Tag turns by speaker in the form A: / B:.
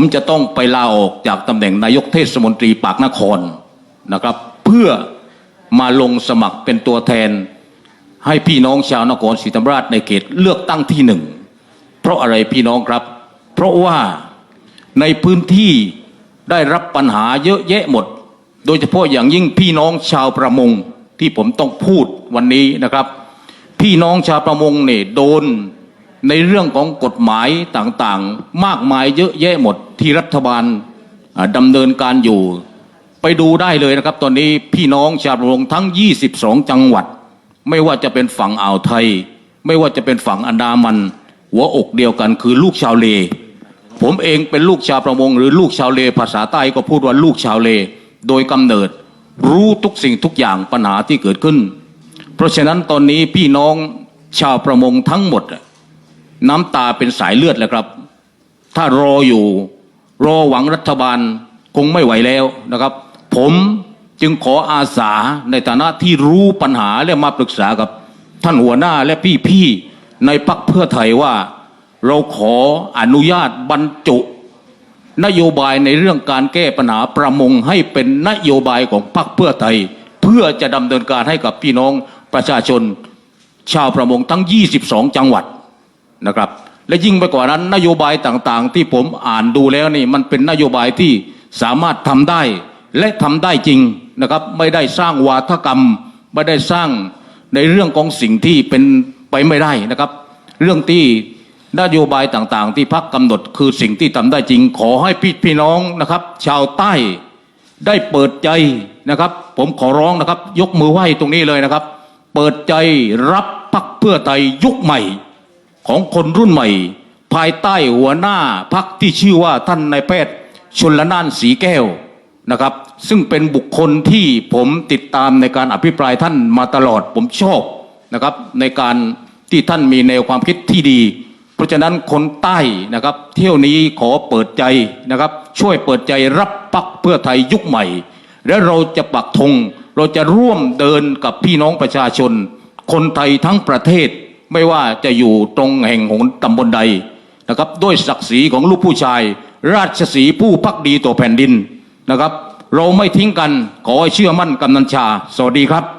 A: ผมจะต้องไปลาออกจากตำแหน่งนายกเทศมนตรีปากนครนะครับ เพื่อมาลงสมัครเป็นตัวแทน ให้พี่น้องชาวนครศรีธรรมราชในเขตเลือกตั้งที่หนึ่งเพราะอะไรพี่น้องครับ เพราะว่าในพื้นที่ได้รับปัญหาเยอะแยะหมด โดยเฉพาะอย่างยิ่งพี่น้องชาวประมงที่ผมต้องพูดวันนี้นะครับ พี่น้องชาวประมงเนี่ยโดน ในเรื่องของกฎหมายต่างๆ มากมายเยอะแยะหมดที่รัฐบาลดำเนินการอยู่ ไปดูได้เลยนะครับ ตอนนี้พี่น้องชาวประมงทั้ง 22 จังหวัด ไม่ว่าจะเป็นฝั่งอ่าวไทย ไม่ว่าจะเป็นฝั่งอันดามัน หัวอกเดียวกันคือลูกชาวเล ผมเองเป็นลูกชาวประมง หรือลูกชาวเล ภาษาใต้ก็พูดว่าลูกชาวเล โดยกำเนิด รู้ทุกสิ่งทุกอย่างปัญหาที่เกิดขึ้น เพราะฉะนั้นตอนนี้พี่น้องชาวประมงทั้งหมด น้ำตาเป็นสายเลือดแล้วครับ ถ้ารออยู่ รอหวังรัฐบาลคงไม่ไหวแล้วนะครับ ผมจึงขออาสาในฐานะที่รู้ปัญหาและมาปรึกษากับ ท่านหัวหน้าและพี่ๆในพักเพื่อไทยว่า เราขออนุญาตบรรจุ นโยบายในเรื่องการแก้ปัญหาประมงให้เป็นนโยบายของพรรคเพื่อไทย เพื่อจะดำเนินการให้กับพี่น้องประชาชน ชาวประมงทั้ง 22 จังหวัด นะครับ และยิ่งไปกว่านั้น นโยบายต่างๆ ที่ผมอ่านดูแล้วนี่มันเป็นนโยบายที่สามารถทำได้และทำได้จริงนะครับ ไม่ได้สร้างวาทกรรม ไม่ได้สร้างในเรื่องของสิ่งที่เป็นไปไม่ได้นะครับ เรื่องที่นโยบายต่างๆ ที่พักกำหนดคือสิ่งที่ทำได้จริง ขอให้พี่พี่น้องนะครับ ชาวใต้ได้เปิดใจนะครับ ผมขอร้องนะครับ ยกมือไหว้ตรงนี้เลยนะครับ เปิดใจรับพักเพื่อไทยยุคใหม่ ของคนรุ่นใหม่ ภายใต้หัวหน้าพักที่ชื่อว่าท่านนายแพทย์ชนละนานสีแก้วนะครับ ซึ่งเป็นบุคคลที่ผมติดตามในการอภิปรายท่านมาตลอดผมชอบนะครับ ในการที่ท่านมีแนวความคิดที่ดี เพราะฉะนั้นคนใต้นะครับ เที่ยวนี้ขอเปิดใจนะครับ ช่วยเปิดใจรับพักเพื่อไทยยุคใหม่ และเราจะปักธงเราจะร่วมเดินกับพี่น้องประชาชน คนไทยทั้งประเทศ ไม่ว่าจะอยู่ตรงแห่งหนตำบลใดนะครับด้วยศักดิ์ศรีของลูกผู้ชาย ราชสีผู้พักดีต่อแผ่นดินนะครับ เราไม่ทิ้งกันขอให้เชื่อมั่นกำนันชา สวัสดีครับ